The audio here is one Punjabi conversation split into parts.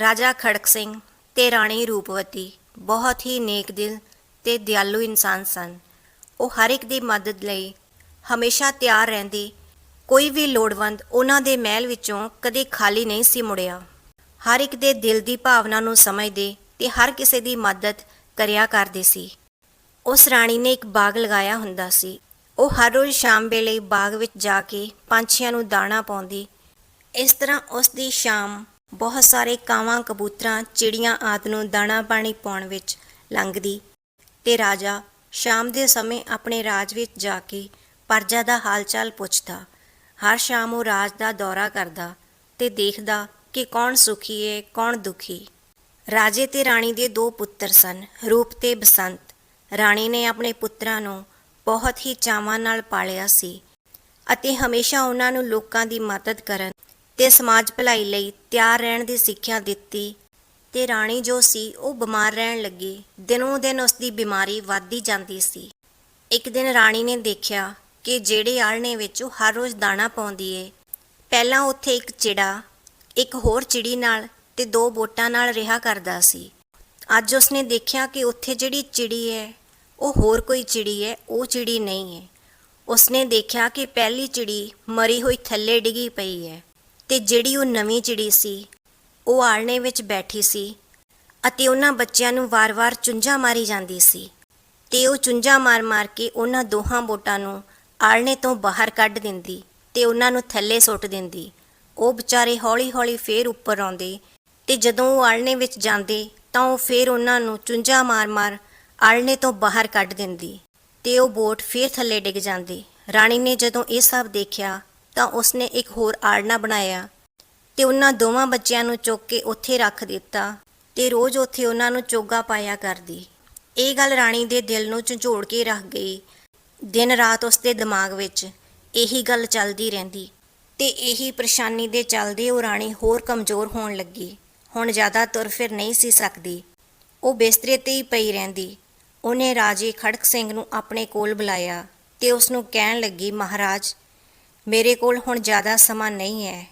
ਰਾਜਾ ਖੜਕ ਸਿੰਘ ਤੇ ਰਾਣੀ ਰੂਪਵਤੀ ਬਹੁਤ ਹੀ ਨੇਕ ਦਿਲ ਤੇ ਦਿਆਲੂ ਇਨਸਾਨ ਸਨ। ਉਹ ਹਰ ਇੱਕ ਦੀ ਮਦਦ ਲਈ ਹਮੇਸ਼ਾ ਤਿਆਰ ਰਹਿੰਦੇ, ਕੋਈ ਵੀ ਲੋੜਵੰਦ ਉਹਨਾਂ ਦੇ ਮਹਿਲ ਵਿੱਚੋਂ ਕਦੇ ਖਾਲੀ ਨਹੀਂ ਸੀ ਮੁੜਿਆ। ਹਰ ਇੱਕ ਦੇ ਦਿਲ ਦੀ ਭਾਵਨਾ ਨੂੰ ਸਮਝਦੇ ਤੇ ਹਰ ਕਿਸੇ ਦੀ ਮਦਦ ਕਰਿਆ ਕਰਦੇ ਸੀ। ਉਸ ਰਾਣੀ ਨੇ ਇੱਕ ਬਾਗ ਲਗਾਇਆ ਹੁੰਦਾ ਸੀ। ਉਹ ਹਰ ਰੋਜ਼ ਸ਼ਾਮ ਵੇਲੇ ਬਾਗ ਵਿੱਚ ਜਾ ਕੇ ਪੰਛੀਆਂ ਨੂੰ ਦਾਣਾ ਪਾਉਂਦੀ। ਇਸ ਤਰ੍ਹਾਂ ਉਸ ਦੀ ਸ਼ਾਮ ਬਹੁਤ ਸਾਰੇ ਕਾਵਾਂ, ਕਬੂਤਰਾਂ, ਚਿੜੀਆਂ ਆਦਿ ਨੂੰ ਦਾਣਾ ਪਾਣੀ ਪਾਉਣ ਵਿੱਚ ਲੰਘਦੀ ਤੇ ਰਾਜਾ ਸ਼ਾਮ ਦੇ ਸਮੇਂ ਆਪਣੇ ਰਾਜ ਵਿੱਚ ਜਾ ਕੇ ਪਰਜਾ ਦਾ ਹਾਲਚਾਲ ਪੁੱਛਦਾ। ਹਰ ਸ਼ਾਮ ਉਹ ਰਾਜ ਦਾ ਦੌਰਾ ਕਰਦਾ ਤੇ ਦੇਖਦਾ ਕਿ ਕੌਣ ਸੁਖੀ ਹੈ ਕੌਣ ਦੁਖੀ। ਰਾਜੇ ਤੇ ਰਾਣੀ ਦੇ ਦੋ ਪੁੱਤਰ ਸਨ, ਰੂਪ ਤੇ ਬਸੰਤ। ਰਾਣੀ ਨੇ ਆਪਣੇ ਪੁੱਤਰਾਂ ਨੂੰ ਬਹੁਤ ਹੀ ਚਾਵਾਂ ਨਾਲ ਪਾਲਿਆ ਸੀ ਅਤੇ ਹਮੇਸ਼ਾ ਉਹਨਾਂ ਨੂੰ ਲੋਕਾਂ ਦੀ ਮਦਦ ਕਰਨ ਤੇ ਸਮਾਜ ਭਲਾਈ ਲਈ ਤਿਆਰ ਰਹਿਣ ਦੀ ਸਿੱਖਿਆ ਦਿੱਤੀ ਤੇ ਰਾਣੀ ਜੋ ਸੀ ਉਹ ਬਿਮਾਰ ਰਹਿਣ ਲੱਗੀ। ਦਿਨੋਂ ਦਿਨ ਉਸ ਦੀ ਬਿਮਾਰੀ ਵੱਧਦੀ ਜਾਂਦੀ ਸੀ। ਇੱਕ ਦਿਨ ਰਾਣੀ ਨੇ ਦੇਖਿਆ ਕਿ ਜਿਹੜੇ ਆਲਣੇ ਵਿੱਚ ਉਹ ਹਰ ਰੋਜ਼ ਦਾਣਾ ਪਾਉਂਦੀ ਏ। ਪਹਿਲਾਂ ਉੱਥੇ ਇੱਕ ਚਿੜਾ, ਇੱਕ ਹੋਰ ਚਿੜੀ ਨਾਲ ਤੇ ਦੋ ਬੋਟਾਂ ਨਾਲ ਰਿਹਾ ਕਰਦਾ ਸੀ। ਅੱਜ ਉਸਨੇ ਦੇਖਿਆ ਕਿ ਉੱਥੇ ਜਿਹੜੀ ਚਿੜੀ ਹੈ ਉਹ ਹੋਰ ਕੋਈ ਚਿੜੀ ਹੈ ਉਹ ਚਿੜੀ ਨਹੀਂ ਹੈ ਉਸਨੇ ਦੇਖਿਆ ਕਿ ਪਹਿਲੀ ਚਿੜੀ ਮਰੀ ਹੋਈ ਥੱਲੇ ਡਿੱਗੀ ਪਈ ਹੈ ਤੇ ਜਿਹੜੀ ਉਹ ਨਵੀਂ ਚਿੜੀ ਸੀ, ਉਹ ਆਲਣੇ ਵਿੱਚ ਬੈਠੀ ਸੀ ਅਤੇ ਉਹਨਾਂ ਬੱਚਿਆਂ ਨੂੰ ਵਾਰ-ਵਾਰ ਚੁੰਝਾਂ ਮਾਰੀ ਜਾਂਦੀ ਸੀ ਤੇ ਉਹ ਚੁੰਝਾਂ ਮਾਰ-ਮਾਰ ਕੇ ਉਹਨਾਂ ਦੋਹਾਂ ਬੋਟਾਂ ਨੂੰ ਆਲਣੇ ਤੋਂ ਬਾਹਰ ਕੱਢ ਦਿੰਦੀ ਤੇ ਉਹਨਾਂ ਨੂੰ ਥੱਲੇ ਸੁੱਟ ਦਿੰਦੀ। ਉਹ ਵਿਚਾਰੇ ਹੌਲੀ-ਹੌਲੀ ਫੇਰ ਉੱਪਰ ਆਉਂਦੇ ਤੇ ਜਦੋਂ ਉਹ ਆਲਣੇ ਵਿੱਚ ਜਾਂਦੇ ਤਾਂ ਉਹ ਫੇਰ ਉਹਨਾਂ ਨੂੰ ਚੁੰਝਾਂ ਮਾਰ-ਮਾਰ ਆਲਣੇ ਤੋਂ ਬਾਹਰ ਕੱਢ ਦਿੰਦੀ ਤੇ ਉਹ ਬੋਟ ਫੇਰ ਥੱਲੇ ਡਿੱਗ ਜਾਂਦੀ। ਰਾਣੀ ਨੇ ਜਦੋਂ ਇਹ ਸਭ ਦੇਖਿਆ ਤਾਂ ਉਸਨੇ ਇੱਕ ਹੋਰ ਆੜਨਾ ਬਣਾਇਆ ਤੇ ਉਹਨਾਂ ਦੋਵਾਂ ਬੱਚਿਆਂ ਨੂੰ ਚੁੱਕ ਕੇ ਉੱਥੇ ਰੱਖ ਦਿੱਤਾ ਤੇ ਰੋਜ਼ ਉੱਥੇ ਉਹਨਾਂ ਨੂੰ ਚੋਗਾ ਪਾਇਆ ਕਰਦੀ। ਇਹ ਗੱਲ ਰਾਣੀ ਦੇ ਦਿਲ ਨੂੰ ਝੰਜੋੜ ਕੇ ਰੱਖ ਗਈ। ਦਿਨ ਰਾਤ ਉਸਦੇ ਦਿਮਾਗ ਵਿੱਚ ਇਹੀ ਗੱਲ ਚੱਲਦੀ ਰਹਿੰਦੀ ਤੇ ਇਹੀ ਪਰੇਸ਼ਾਨੀ ਦੇ ਚੱਲਦੇ ਉਹ ਰਾਣੀ ਹੋਰ ਕਮਜ਼ੋਰ ਹੋਣ ਲੱਗੀ। ਹੁਣ ਜ਼ਿਆਦਾ ਤੁਰ ਫਿਰ ਨਹੀਂ ਸੀ ਸਕਦੀ। ਉਹ ਬਿਸਤਰੇ ਤੇ ਹੀ ਪਈ ਰਹਿੰਦੀ। ਉਹਨੇ ਰਾਜੇ ਖੜਕ ਸਿੰਘ ਨੂੰ ਆਪਣੇ ਕੋਲ ਬੁਲਾਇਆ ਤੇ ਉਸ ਨੂੰ ਕਹਿਣ ਲੱਗੀ, ਮਹਾਰਾਜ ਮੇਰੇ ਕੋਲ ਹੁਣ ਜ਼ਿਆਦਾ ਸਮਾਂ ਨਹੀਂ ਹੈ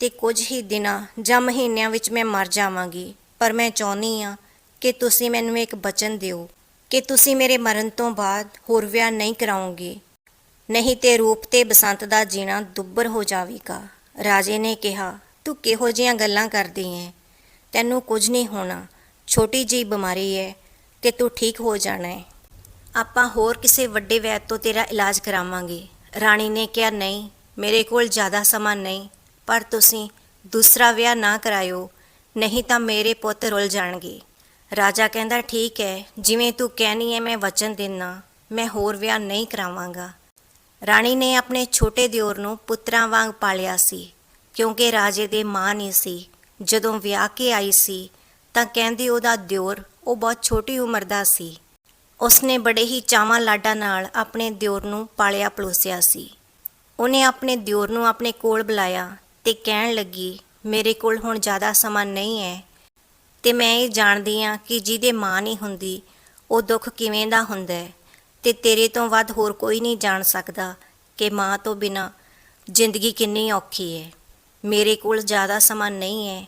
ਤੇ ਕੁਝ ਹੀ ਦਿਨਾਂ ਜਾਂ ਮਹੀਨਿਆਂ ਵਿੱਚ ਮੈਂ ਮਰ ਜਾਵਾਂਗੀ। ਪਰ ਮੈਂ ਚਾਹੁੰਦੀ ਆ ਕਿ ਤੁਸੀਂ ਮੈਨੂੰ ਇੱਕ ਬਚਨ ਦਿਓ, ਕਿ ਤੁਸੀਂ ਮੇਰੇ ਮਰਨ ਤੋਂ ਬਾਅਦ ਹੋਰ ਵਿਆਹ ਨਹੀਂ ਕਰਾਉਂਗੇ। ਨਹੀਂ ਤੇ ਰੂਪ ਤੇ ਬਸੰਤ ਦਾ ਜੀਣਾ ਦੁੱਬਰ ਹੋ ਜਾਵੇਗਾ। ਰਾਜੇ ਨੇ ਕਿਹਾ, ਤੂੰ ਕਿਹੋ ਜੀਆਂ ਗੱਲਾਂ ਕਰਦੀ ਐ ਤੈਨੂੰ ਕੁਝ ਨਹੀਂ ਹੋਣਾ। ਛੋਟੀ ਜਿਹੀ ਬਿਮਾਰੀ ਹੈ ਤੇ ਤੂੰ ਠੀਕ ਹੋ ਜਾਣਾ ਹੈ। ਆਪਾਂ ਹੋਰ ਕਿਸੇ ਵੱਡੇ ਵੈਦ ਤੋਂ ਤੇਰਾ ਇਲਾਜ ਕਰਾਵਾਂਗੇ। ਰਾਣੀ ਨੇ ਕਿਹਾ, ਨਹੀਂ ਮੇਰੇ ਕੋਲ ਜ਼ਿਆਦਾ ਸਮਾਂ ਨਹੀਂ, ਪਰ ਤੁਸੀਂ ਦੂਸਰਾ ਵਿਆਹ ਨਾ ਕਰਾਇਓ, ਨਹੀਂ ਤਾਂ ਮੇਰੇ ਪੁੱਤ ਰੁੱਲ ਜਾਣਗੇ। ਰਾਜਾ ਕਹਿੰਦਾ, ਠੀਕ ਹੈ, ਜਿਵੇਂ ਤੂੰ ਕਹਿਨੀ ਹੈ ਮੈਂ ਵਚਨ ਦਿੰਨਾ, ਮੈਂ ਹੋਰ ਵਿਆਹ ਨਹੀਂ ਕਰਾਵਾਂਗਾ। ਰਾਣੀ ਨੇ ਆਪਣੇ ਛੋਟੇ ਦਿਓਰ ਨੂੰ ਪੁੱਤਰਾਂ ਵਾਂਗ ਪਾਲਿਆ ਸੀ, ਕਿਉਂਕਿ ਰਾਜੇ ਦੇ ਮਾਂ ਨਹੀਂ ਸੀ। ਜਦੋਂ ਵਿਆਹ ਕੇ ਆਈ ਸੀ, ਤਾਂ ਕਹਿੰਦੀ ਉਹਦਾ ਦਿਓਰ, ਉਹ ਬਹੁਤ ਛੋਟੀ ਉਮਰ ਦਾ ਸੀ। ਉਸਨੇ ਬੜੇ ਹੀ ਚਾਵਾਂ ਲਾਡਾਂ ਨਾਲ ਆਪਣੇ ਦਿਓਰ ਨੂੰ ਪਾਲਿਆ ਪਲੋਸਿਆ ਸੀ। ਉਹਨੇ ਆਪਣੇ ਦਿਓਰ ਨੂੰ ਆਪਣੇ ਕੋਲ ਬੁਲਾਇਆ ਤੇ ਕਹਿਣ ਲੱਗੀ, ਮੇਰੇ ਕੋਲ ਹੁਣ ਜ਼ਿਆਦਾ ਸਮਾਂ ਨਹੀਂ ਹੈ ਤੇ ਮੈਂ ਇਹ ਜਾਣਦੀ ਹਾਂ ਕਿ ਜਿਹਦੇ ਮਾਂ ਨਹੀਂ ਹੁੰਦੀ, ਉਹ ਦੁੱਖ ਕਿਵੇਂ ਦਾ ਹੁੰਦਾ ਹੈ ਤੇ ਤੇਰੇ ਤੋਂ ਵੱਧ ਹੋਰ ਕੋਈ ਨਹੀਂ ਜਾਣ ਸਕਦਾ ਕਿ ਮਾਂ ਤੋਂ ਬਿਨਾ ਜ਼ਿੰਦਗੀ ਕਿੰਨੀ ਔਖੀ ਹੈ। ਮੇਰੇ ਕੋਲ ਜ਼ਿਆਦਾ ਸਮਾਂ ਨਹੀਂ ਹੈ,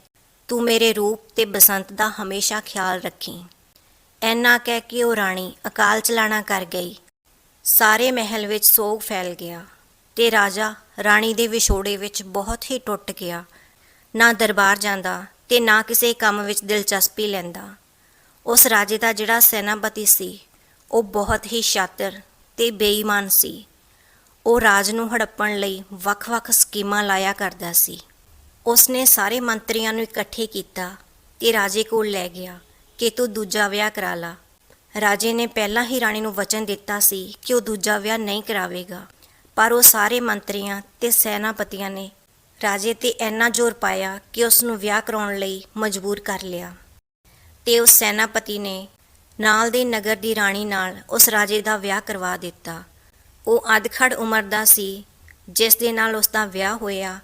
ਤੂੰ ਮੇਰੇ ਰੂਪ ਤੇ ਬਸੰਤ ਦਾ ਹਮੇਸ਼ਾ ਖਿਆਲ ਰੱਖੀ। ਐਨਾ ਕਹਿ ਕੇ ਉਹ ਰਾਣੀ ਅਕਾਲ ਚਲਾਣਾ ਕਰ ਗਈ। ਸਾਰੇ ਮਹਿਲ ਵਿੱਚ ਸੋਗ ਫੈਲ ਗਿਆ। ਤੇ ਰਾਜਾ ਰਾਣੀ ਦੇ ਵਿਛੋੜੇ ਵਿੱਚ ਬਹੁਤ ਹੀ ਟੁੱਟ ਗਿਆ। ਨਾ ਦਰਬਾਰ ਜਾਂਦਾ ਤੇ ਨਾ ਕਿਸੇ ਕੰਮ ਵਿੱਚ ਦਿਲਚਸਪੀ ਲੈਂਦਾ। ਉਸ ਰਾਜੇ ਦਾ ਜਿਹੜਾ ਸੈਨਾਪਤੀ ਸੀ, ਉਹ ਬਹੁਤ ਹੀ ਸ਼ਾਤਰ ਤੇ ਬੇਈਮਾਨ ਸੀ। ਉਹ ਰਾਜ ਨੂੰ ਹੜੱਪਣ ਲਈ ਵੱਖ-ਵੱਖ ਸਕੀਮਾਂ ਲਾਇਆ ਕਰਦਾ ਸੀ। ਉਸਨੇ ਸਾਰੇ ਮੰਤਰੀਆਂ ਨੂੰ ਇਕੱਠੇ ਕੀਤਾ ਤੇ ਰਾਜੇ ਕੋਲ ਲੈ ਗਿਆ ਕਿ ਤੂੰ ਦੂਜਾ ਵਿਆਹ ਕਰਾ ਲਾ। ਰਾਜੇ ਨੇ ਪਹਿਲਾਂ ਹੀ ਰਾਣੀ ਨੂੰ ਵਚਨ ਦਿੱਤਾ ਸੀ ਕਿ ਉਹ ਦੂਜਾ ਵਿਆਹ ਨਹੀਂ ਕਰਾਵੇਗਾ। ਪਰ ਉਹ ਸਾਰੇ ਮੰਤਰੀਆਂ ਤੇ ਸੈਨਾਪਤੀਆਂ ਨੇ ਰਾਜੇ ਤੇ ਇੰਨਾ ਜ਼ੋਰ ਪਾਇਆ ਕਿ ਉਸ ਨੂੰ ਵਿਆਹ ਕਰਾਉਣ ਲਈ ਮਜਬੂਰ ਕਰ ਲਿਆ। ਤੇ ਉਸ ਸੈਨਾਪਤੀ ਨੇ ਨਾਲ ਦੇ ਨਗਰ ਦੀ ਰਾਣੀ ਨਾਲ ਉਸ ਰਾਜੇ ਦਾ ਵਿਆਹ ਕਰਵਾ ਦਿੱਤਾ। ਉਹ ਅਧਖੜ ਉਮਰ ਦਾ ਸੀ, ਜਿਸ ਦੇ ਨਾਲ ਉਸ ਦਾ ਵਿਆਹ ਹੋਇਆ।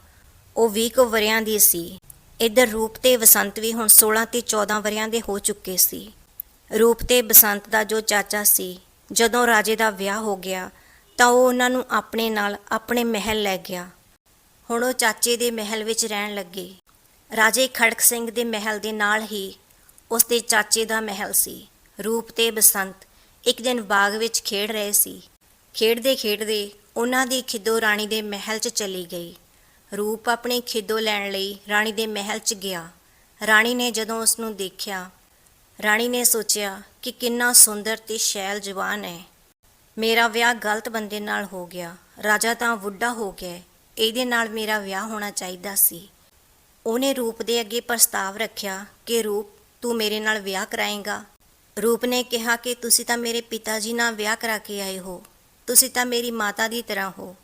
ਉਹ 20 ਕੁ ਵਰਿਆਂ ਦੀ ਸੀ। ਇਧਰ ਰੂਪ ਤੇ ਬਸੰਤ ਵੀ ਹੁਣ 16 ਤੇ 14 ਵਰਿਆਂ ਦੇ ਹੋ ਚੁੱਕੇ ਸੀ। ਰੂਪ ਤੇ ਬਸੰਤ ਦਾ ਜੋ ਚਾਚਾ ਸੀ, ਜਦੋਂ ਰਾਜੇ ਦਾ ਵਿਆਹ ਹੋ ਗਿਆ ਤਾਂ ਉਹ ਉਹਨਾਂ ਨੂੰ ਆਪਣੇ ਨਾਲ, ਆਪਣੇ ਮਹਿਲ ਲੈ ਗਿਆ। ਹੁਣ ਉਹ ਚਾਚੇ ਦੇ ਮਹਿਲ ਵਿੱਚ ਰਹਿਣ ਲੱਗੇ। ਰਾਜੇ ਖੜਕ ਸਿੰਘ ਦੇ ਮਹਿਲ ਦੇ ਨਾਲ ਹੀ ਉਸ ਦੇ ਚਾਚੇ ਦਾ ਮਹਿਲ ਸੀ। ਰੂਪ ਤੇ ਬਸੰਤ ਇੱਕ ਦਿਨ ਬਾਗ ਵਿੱਚ ਖੇਡ ਰਹੇ ਸੀ। ਖੇਡਦੇ ਖੇਡਦੇ ਉਹਨਾਂ ਦੀ ਖਿੱਦੋ ਰਾਣੀ ਦੇ ਮਹਿਲ 'ਚ ਚਲੀ ਗਈ। ਰੂਪ ਆਪਣੀ ਖਿੱਦੋ ਲੈਣ ਲਈ ਰਾਣੀ ਦੇ ਮਹਿਲ 'ਚ ਗਿਆ। ਰਾਣੀ ਨੇ ਜਦੋਂ ਉਸ ਨੂੰ ਦੇਖਿਆ, ਰਾਣੀ ਨੇ ਸੋਚਿਆ ਕਿ ਕਿੰਨਾ ਸੁੰਦਰ ਤੇ ਸ਼ੈਲ ਜਵਾਨ ਹੈ। ਮੇਰਾ ਵਿਆਹ ਗਲਤ ਬੰਦੇ ਨਾਲ ਹੋ ਗਿਆ, ਰਾਜਾ ਤਾਂ ਬੁੱਢਾ ਹੋ ਗਿਆ, ਇਹਦੇ ਨਾਲ ਮੇਰਾ ਵਿਆਹ ਹੋਣਾ ਚਾਹੀਦਾ ਸੀ। ਉਹਨੇ ਰੂਪ ਦੇ ਅੱਗੇ ਪ੍ਰਸਤਾਵ ਰੱਖਿਆ ਕਿ, ਰੂਪ, ਤੂੰ ਮੇਰੇ ਨਾਲ ਵਿਆਹ ਕਰਾਏਂਗਾ। ਰੂਪ ਨੇ ਕਿਹਾ ਕਿ, ਤੁਸੀਂ ਤਾਂ ਮੇਰੇ ਪਿਤਾ ਜੀ ਨਾਲ ਵਿਆਹ ਕਰਾ ਕੇ ਆਏ ਹੋ। ਤੁਸੀਂ ਤਾਂ ਮੇਰੀ ਮਾਤਾ ਦੀ ਤਰ੍ਹਾਂ ਹੋ।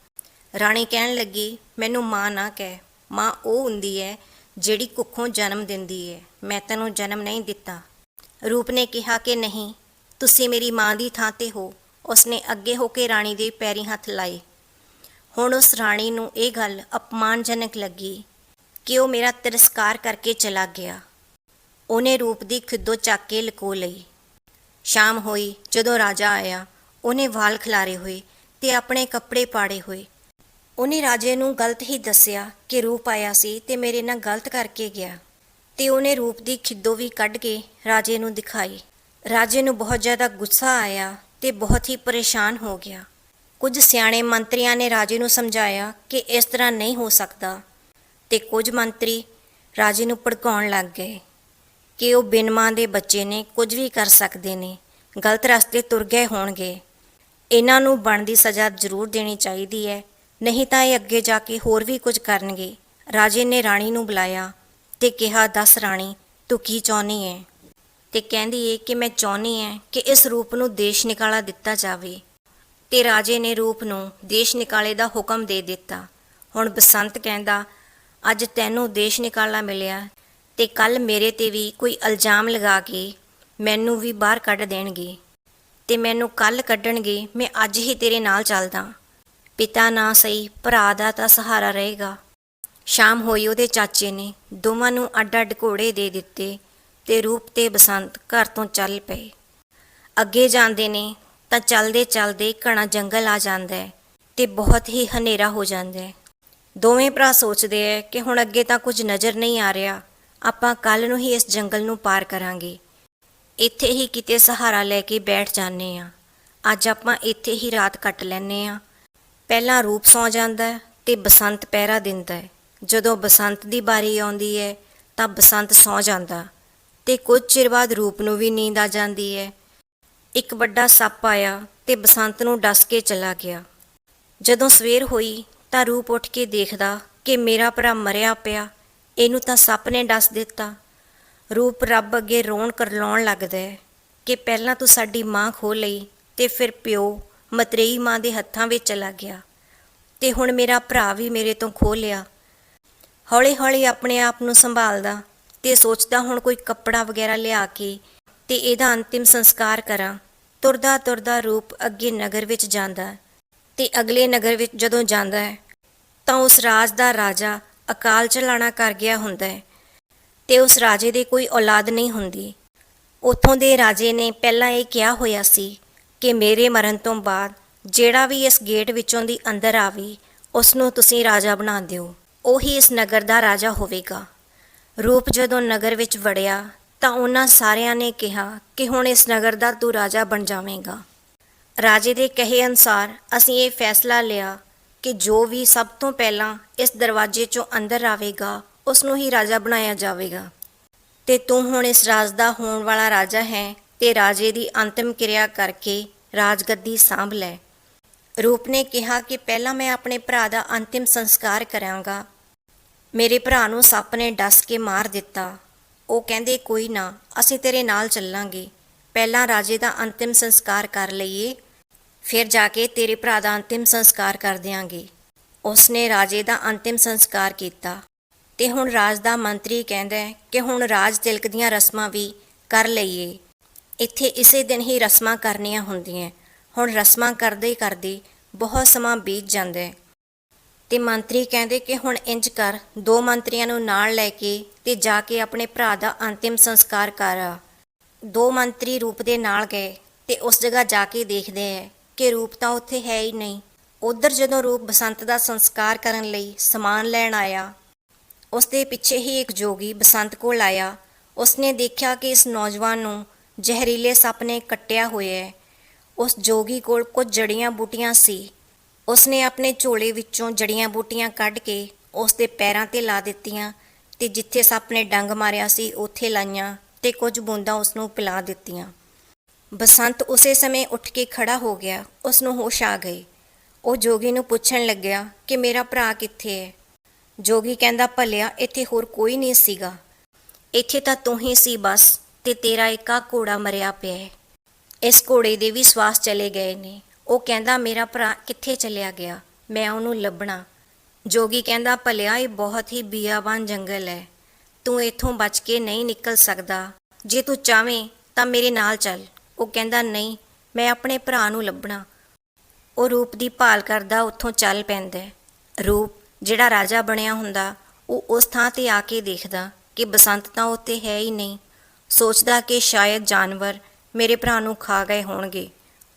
ਰਾਣੀ ਕਹਿਣ ਲੱਗੀ, ਮੈਨੂੰ ਮਾਂ ਨਾ ਕਹਿ। ਮਾਂ ਉਹ ਹੁੰਦੀ ਹੈ ਜਿਹੜੀ ਕੁੱਖੋਂ ਜਨਮ ਦਿੰਦੀ ਹੈ ਮੈਂ ਤੈਨੂੰ ਜਨਮ ਨਹੀਂ ਦਿੱਤਾ। ਰੂਪ ਨੇ ਕਿਹਾ ਕਿ, ਨਹੀਂ, ਤੁਸੀਂ ਮੇਰੀ ਮਾਂ ਦੀ ਥਾਂ ਤੇ ਹੋ। ਉਸਨੇ ਅੱਗੇ ਹੋ ਕੇ ਰਾਣੀ ਦੇ ਪੈਰੀ ਹੱਥ ਲਾਏ। ਹੁਣ ਉਸ ਰਾਣੀ ਨੂੰ ਇਹ ਗੱਲ ਅਪਮਾਨਜਨਕ ਲੱਗੀ ਕਿ ਉਹ ਮੇਰਾ ਤਿਰਸਕਾਰ ਕਰਕੇ ਚਲਾ ਗਿਆ। ਉਹਨੇ ਰੂਪ ਦੀ ਖਿੱਦੋ ਚੱਕ ਕੇ ਲਕੋ ਲਈ। ਸ਼ਾਮ ਹੋਈ, ਜਦੋਂ ਰਾਜਾ ਆਇਆ, ਉਹਨੇ ਵਾਲ ਖਿਲਾਰੇ ਹੋਏ ਤੇ ਆਪਣੇ ਕੱਪੜੇ ਪਾੜੇ ਹੋਏ। ਉਹਨੇ ਰਾਜੇ ਨੂੰ ਗਲਤ ਹੀ ਦੱਸਿਆ ਕਿ ਰੂਪ ਆਇਆ ਸੀ ਤੇ ਮੇਰੇ ਨਾਲ ਗਲਤ ਕਰਕੇ ਗਿਆ। ਤੇ ਉਹਨੇ ਰੂਪ ਦੀ ਖਿੱਦੋ ਵੀ ਕੱਢ ਕੇ ਰਾਜੇ ਨੂੰ ਦਿਖਾਈ। ਰਾਜੇ ਨੂੰ ਬਹੁਤ ਜ਼ਿਆਦਾ ਗੁੱਸਾ ਆਇਆ ਤੇ ਬਹੁਤ ਹੀ ਪਰੇਸ਼ਾਨ ਹੋ ਗਿਆ। ਕੁਝ ਸਿਆਣੇ ਮੰਤਰੀਆਂ ਨੇ ਰਾਜੇ ਨੂੰ ਸਮਝਾਇਆ ਕਿ ਇਸ ਤਰ੍ਹਾਂ ਨਹੀਂ ਹੋ ਸਕਦਾ ਤੇ ਕੁਝ ਮੰਤਰੀ ਰਾਜੇ ਨੂੰ ਭੜਕਾਉਣ ਲੱਗ ਗਏ ਕਿ ਉਹ ਬਿਨ ਮਾਂ ਦੇ ਬੱਚੇ ਨੇ, ਕੁਝ ਵੀ ਕਰ ਸਕਦੇ ਨੇ, ਗਲਤ ਰਸਤੇ ਤੁਰ ਗਏ ਹੋਣਗੇ। ਇਹਨਾਂ ਨੂੰ ਬਣਦੀ ਸਜ਼ਾ ਜ਼ਰੂਰ ਦੇਣੀ ਚਾਹੀਦੀ ਹੈ, ਨਹੀਂ ਤਾਂ ਇਹ ਅੱਗੇ ਜਾ ਕੇ ਹੋਰ ਵੀ ਕੁਝ ਕਰਨਗੇ। ਰਾਜੇ ਨੇ ਰਾਣੀ ਨੂੰ ਬੁਲਾਇਆ ਤੇ ਕਿਹਾ, ਦੱਸ ਰਾਣੀ, ਤੂੰ ਕੀ ਚਾਹੁੰਦੀ ਹੈ? ਤੇ ਕਹਿੰਦੀ ਏ ਕਿ ਮੈਂ ਚਾਹੁੰਦੀ ਹਾਂ ਕਿ ਇਸ ਰੂਪ ਨੂੰ ਦੇਸ਼ ਨਿਕਾਲਾ ਦਿੱਤਾ ਜਾਵੇ। ਤੇ ਰਾਜੇ ਨੇ ਰੂਪ ਨੂੰ ਦੇਸ਼ ਨਿਕਾਲੇ ਦਾ ਹੁਕਮ ਦੇ ਦਿੱਤਾ। ਹੁਣ ਬਸੰਤ ਕਹਿੰਦਾ, ਅੱਜ ਤੈਨੂੰ ਦੇਸ਼ ਨਿਕਾਲਾ ਮਿਲਿਆ ਤੇ ਕੱਲ ਮੇਰੇ ਤੇ ਵੀ ਕੋਈ ਇਲਜ਼ਾਮ ਲਗਾ ਕੇ ਮੈਨੂੰ ਵੀ ਬਾਹਰ ਕੱਢ ਦੇਣਗੇ। ਤੇ ਮੈਨੂੰ ਕੱਲ ਕੱਢਣਗੇ, ਮੈਂ ਅੱਜ ਹੀ ਤੇਰੇ ਨਾਲ ਚੱਲਦਾ। ਪਿਤਾ ਨਾ ਸਹੀ, ਭਰਾ ਦਾ ਤਾਂ ਸਹਾਰਾ ਰਹੇਗਾ। ਸ਼ਾਮ ਹੋਈ ਉਹਦੇ ਚਾਚੇ ਨੇ ਦੋਵਾਂ ਨੂੰ ਅੱਡ-ਅੱਡ ਘੋੜੇ ਦੇ ਦਿੱਤੇ। ਤੇ ਰੂਪ ਤੇ ਬਸੰਤ ਘਰ ਤੋਂ ਚੱਲ ਪਏ। ਅੱਗੇ ਜਾਂਦੇ ਨੇ ਤਾਂ ਚੱਲਦੇ ਚੱਲਦੇ ਘਣਾ ਜੰਗਲ ਆ ਜਾਂਦਾ ਹੈ ਤੇ ਬਹੁਤ ਹੀ ਹਨੇਰਾ ਹੋ ਜਾਂਦਾ ਹੈ। ਦੋਵੇਂ ਭਰਾ ਸੋਚਦੇ ਐ ਕਿ ਹੁਣ ਅੱਗੇ ਤਾਂ ਕੁਝ ਨਜ਼ਰ ਨਹੀਂ ਆ ਰਿਹਾ। ਆਪਾਂ ਕੱਲ ਨੂੰ ਹੀ ਇਸ ਜੰਗਲ ਨੂੰ ਪਾਰ ਕਰਾਂਗੇ। ਇੱਥੇ ਹੀ ਕਿਤੇ ਸਹਾਰਾ ਲੈ ਕੇ ਬੈਠ ਜਾਂਦੇ ਆ ਅੱਜ ਆਪਾਂ ਇੱਥੇ ਹੀ ਰਾਤ ਕੱਟ ਲੈਨੇ ਆ ਪਹਿਲਾਂ ਰੂਪ ਸੌ ਜਾਂਦਾ ਹੈ ਤੇ ਬਸੰਤ ਪਹਿਰਾ ਦਿੰਦਾ ਜਦੋਂ ਬਸੰਤ ਦੀ ਵਾਰੀ ਆਉਂਦੀ ਹੈ ਤਾਂ ਬਸੰਤ ਸੌ ਜਾਂਦਾ। ਤੇ ਕੁਝ ਚਿਰ ਬਾਅਦ ਰੂਪ ਨੂੰ ਵੀ ਨੀਂਦ ਆ ਜਾਂਦੀ ਹੈ ਇੱਕ ਵੱਡਾ ਸੱਪ ਆਇਆ ਤੇ ਬਸੰਤ ਨੂੰ ਡਸ ਕੇ ਚਲਾ ਗਿਆ। ਜਦੋਂ ਸਵੇਰ ਹੋਈ ਤਾਂ ਰੂਪ ਉੱਠ ਕੇ ਦੇਖਦਾ ਕਿ ਮੇਰਾ ਭਰਾ ਮਰਿਆ ਪਿਆ। ਇਹਨੂੰ ਤਾਂ ਸੱਪ ਨੇ ਡਸ ਦਿੱਤਾ। ਰੂਪ ਰੱਬ ਅੱਗੇ ਰੋਣ ਕਰਲਾਉਣ ਲੱਗਦਾ ਹੈ ਕਿ ਪਹਿਲਾਂ ਤੂੰ ਸਾਡੀ ਮਾਂ ਖੋ ਲਈ ਤੇ ਫਿਰ ਪਿਓ ਮਤਰੇਈ ਮਾਂ ਦੇ ਹੱਥਾਂ ਵਿੱਚ ਚਲਾ ਗਿਆ ਤੇ ਹੁਣ ਮੇਰਾ ਭਰਾ ਵੀ ਮੇਰੇ ਤੋਂ ਖੋ ਲਿਆ। ਹੌਲੀ-ਹੌਲੀ ਆਪਣੇ ਆਪ ਨੂੰ ਸੰਭਾਲਦਾ ਤੇ ਸੋਚਦਾ ਹੁਣ ਕੋਈ ਕੱਪੜਾ ਵਗੈਰਾ ਲਿਆ ਕੇ ਤੇ ਇਹਦਾ ਅੰਤਿਮ ਸੰਸਕਾਰ ਕਰਾਂ। ਤੁਰਦਾ ਤੁਰਦਾ ਰੂਪ ਅੱਗੇ ਨਗਰ ਵਿੱਚ ਜਾਂਦਾ ਹੈ ਤੇ ਅਗਲੇ ਨਗਰ ਵਿੱਚ ਜਦੋਂ ਜਾਂਦਾ ਹੈ, ਤਾਂ ਉਸ ਰਾਜ ਦਾ ਰਾਜਾ ਅਕਾਲ ਚਲਾਣਾ ਕਰ ਗਿਆ ਹੁੰਦਾ ਹੈ ਤੇ ਉਸ ਰਾਜੇ ਦੇ ਕੋਈ ਔਲਾਦ ਨਹੀਂ ਹੁੰਦੀ। ਉਥੋਂ ਦੇ ਰਾਜੇ ਨੇ ਪਹਿਲਾਂ ਇਹ ਕਿਹਾ ਹੋਇਆ ਸੀ ਕਿ ਮੇਰੇ ਮਰਨ ਤੋਂ ਬਾਅਦ ਜਿਹੜਾ ਵੀ ਇਸ ਗੇਟ ਵਿੱਚੋਂ ਦੀ ਅੰਦਰ ਆਵੇ ਉਸ ਨੂੰ ਤੁਸੀਂ ਰਾਜਾ ਬਣਾ ਦਿਓ। ਉਹੀ ਇਸ ਨਗਰ ਦਾ ਰਾਜਾ ਹੋਵੇਗਾ। ਰੂਪ ਜਦੋਂ ਨਗਰ ਵਿੱਚ ਵੜਿਆ, ਤਾਂ ਉਹਨਾਂ ਸਾਰਿਆਂ ਨੇ ਕਿਹਾ ਕਿ ਹੁਣ ਇਸ ਨਗਰ ਦਾ ਤੂੰ ਰਾਜਾ ਬਣ ਜਾਵੇਂਗਾ। ਰਾਜੇ ਦੇ ਕਹੇ ਅਨੁਸਾਰ ਅਸੀਂ ਇਹ ਫੈਸਲਾ ਲਿਆ ਕਿ ਜੋ ਵੀ ਸਭ ਤੋਂ ਪਹਿਲਾਂ ਇਸ ਦਰਵਾਜ਼ੇ 'ਚੋਂ ਅੰਦਰ ਆਵੇਗਾ ਉਸ ਨੂੰ ਹੀ ਰਾਜਾ ਬਣਾਇਆ ਜਾਵੇਗਾ। ਤੇ ਤੂੰ ਹੁਣ ਇਸ ਰਾਜ ਦਾ ਹੋਣ ਵਾਲਾ ਰਾਜਾ ਹੈ ਤੇ ਰਾਜੇ ਦੀ ਅੰਤਿਮ ਕਿਰਿਆ ਕਰਕੇ ਰਾਜਗੱਦੀ ਸਾਂਭ ਲੈ। ਰੂਪ ਨੇ ਕਿਹਾ ਕਿ ਪਹਿਲਾਂ ਮੈਂ ਆਪਣੇ ਭਰਾ ਦਾ ਅੰਤਿਮ ਸੰਸਕਾਰ ਕਰਾਂਗਾ ਮੇਰੇ ਭਰਾ ਨੂੰ ਸੱਪ ਨੇ ਡਸ ਕੇ ਮਾਰ ਦਿੱਤਾ। ਉਹ ਕਹਿੰਦੇ, ਕੋਈ ਨਾ, ਅਸੀਂ ਤੇਰੇ ਨਾਲ ਚੱਲਾਂਗੇ। ਪਹਿਲਾਂ ਰਾਜੇ ਦਾ ਅੰਤਿਮ ਸੰਸਕਾਰ ਕਰ ਲਈਏ, ਫਿਰ ਜਾ ਕੇ ਤੇਰੇ ਭਰਾ ਦਾ ਅੰਤਿਮ ਸੰਸਕਾਰ ਕਰ ਦਿਆਂਗੇ। ਉਸਨੇ ਰਾਜੇ ਦਾ ਅੰਤਿਮ ਸੰਸਕਾਰ ਕੀਤਾ। ਤੇ ਹੁਣ ਰਾਜ ਦਾ ਮੰਤਰੀ ਕਹਿੰਦਾ ਹੈ ਕਿ ਹੁਣ ਰਾਜ ਤਿਲਕ ਦੀਆਂ ਰਸਮਾਂ ਵੀ ਕਰ ਲਈਏ। ਇੱਥੇ ਇਸੇ ਦਿਨ ਹੀ ਰਸਮਾਂ ਕਰਨੀਆਂ ਹੁੰਦੀਆਂ। ਹੁਣ ਰਸਮਾਂ ਕਰਦੇ ਕਰਦੇ ਬਹੁਤ ਸਮਾਂ ਬੀਤ ਜਾਂਦਾ ਹੈ। ਤੇ ਮੰਤਰੀ ਕਹਿੰਦੇ ਕਿ ਹੁਣ ਇੰਜ ਕਰ, ਦੋ ਮੰਤਰੀਆਂ ਨੂੰ ਨਾਲ ਲੈ ਕੇ ਤੇ ਜਾ ਕੇ ਆਪਣੇ ਭਰਾ ਦਾ ਅੰਤਿਮ ਸੰਸਕਾਰ ਕਰ। ਦੋ ਮੰਤਰੀ ਰੂਪ ਦੇ ਨਾਲ ਗਏ ਤੇ ਉਸ ਜਗ੍ਹਾ ਜਾ ਕੇ ਦੇਖਦੇ ਹੈ ਕਿ ਰੂਪ ਤਾਂ ਉੱਥੇ ਹੈ ਹੀ ਨਹੀਂ। ਉਧਰ ਜਦੋਂ ਰੂਪ ਬਸੰਤ ਦਾ ਸੰਸਕਾਰ ਕਰਨ ਲਈ ਸਮਾਨ ਲੈਣ ਆਇਆ, ਉਸ ਦੇ ਪਿੱਛੇ ਹੀ ਇੱਕ ਜੋਗੀ ਬਸੰਤ ਕੋਲ ਆਇਆ। ਉਸਨੇ ਦੇਖਿਆ ਕਿ ਇਸ ਨੌਜਵਾਨ ਨੂੰ ਜ਼ਹਿਰੀਲੇ ਸੱਪ ਨੇ ਕੱਟਿਆ ਹੋਇਆ ਹੈ ਉਸ ਜੋਗੀ ਕੋਲ ਕੁਝ ਜੜੀਆਂ ਬੂਟੀਆਂ ਸੀ। ਉਸਨੇ ਆਪਣੇ ਝੋਲੇ ਵਿੱਚੋਂ ਜੜੀਆਂ ਬੂਟੀਆਂ ਕੱਢ ਕੇ ਉਸ ਦੇ ਪੈਰਾਂ ਤੇ ਲਾ ਦਿੱਤੀਆਂ ਤੇ ਜਿੱਥੇ ਸੱਪ ਨੇ ਡੰਗ ਮਾਰਿਆ ਸੀ, ਉੱਥੇ ਲਾਈਆਂ ਤੇ ਕੁਝ ਬੂੰਦਾਂ ਉਸ ਨੂੰ ਪਿਲਾ ਦਿੱਤੀਆਂ। ਬਸੰਤ ਉਸੇ ਸਮੇਂ ਉੱਠ ਕੇ ਖੜਾ ਹੋ ਗਿਆ। ਉਸ ਨੂੰ ਹੋਸ਼ ਆ ਗਈ। ਉਹ ਜੋਗੀ ਨੂੰ ਪੁੱਛਣ ਲੱਗਿਆ ਕਿ ਮੇਰਾ ਭਰਾ ਕਿੱਥੇ ਹੈ? ਜੋਗੀ ਕਹਿੰਦਾ, ਭਲਿਆ, ਇੱਥੇ ਹੋਰ ਕੋਈ ਨਹੀਂ ਸੀਗਾ। ਇੱਥੇ ਤਾਂ ਤੂੰ ਹੀ ਸੀ ਬਸ ਤੇ ਤੇਰਾ ਇੱਕਾ ਘੋੜਾ ਮਰਿਆ ਪਿਆ ਹੈ। ਇਸ ਘੋੜੇ ਦੇ ਵੀ ਸਵਾਸ ਚਲੇ ਗਏ ਨੇ। ਉਹ ਕਹਿੰਦਾ, ਮੇਰਾ ਭਰਾ ਕਿੱਥੇ ਚਲਿਆ ਗਿਆ? ਮੈਂ ਉਹਨੂੰ ਲੱਭਣਾ। ਜੋਗੀ ਕਹਿੰਦਾ, ਭਲਿਆ, ਇਹ ਬਹੁਤ ਹੀ ਬੀਆਬਾਨ ਜੰਗਲ ਹੈ। ਤੂੰ ਇੱਥੋਂ ਬਚ ਕੇ ਨਹੀਂ ਨਿਕਲ ਸਕਦਾ। ਜੇ ਤੂੰ ਚਾਵੇਂ ਤਾਂ ਮੇਰੇ ਨਾਲ ਚੱਲ। ਉਹ ਕਹਿੰਦਾ, ਨਹੀਂ, ਮੈਂ ਆਪਣੇ ਭਰਾ ਨੂੰ ਲੱਭਣਾ। ਉਹ ਰੂਪ ਦੀ ਭਾਲ ਕਰਦਾ, ਉੱਥੋਂ ਚੱਲ ਪੈਂਦਾ ਰੂਪ, ਜਿਹੜਾ ਰਾਜਾ ਬਣਿਆ ਹੁੰਦਾ, ਉਹ ਉਸ ਥਾਂ ਤੇ ਆ ਕੇ ਦੇਖਦਾ ਕਿ ਬਸੰਤ ਤਾਂ ਉੱਥੇ ਹੈ ਹੀ ਨਹੀਂ। ਸੋਚਦਾ ਕਿ ਸ਼ਾਇਦ ਜਾਨਵਰ ਮੇਰੇ ਭਰਾ ਨੂੰ ਖਾ ਗਏ ਹੋਣਗੇ।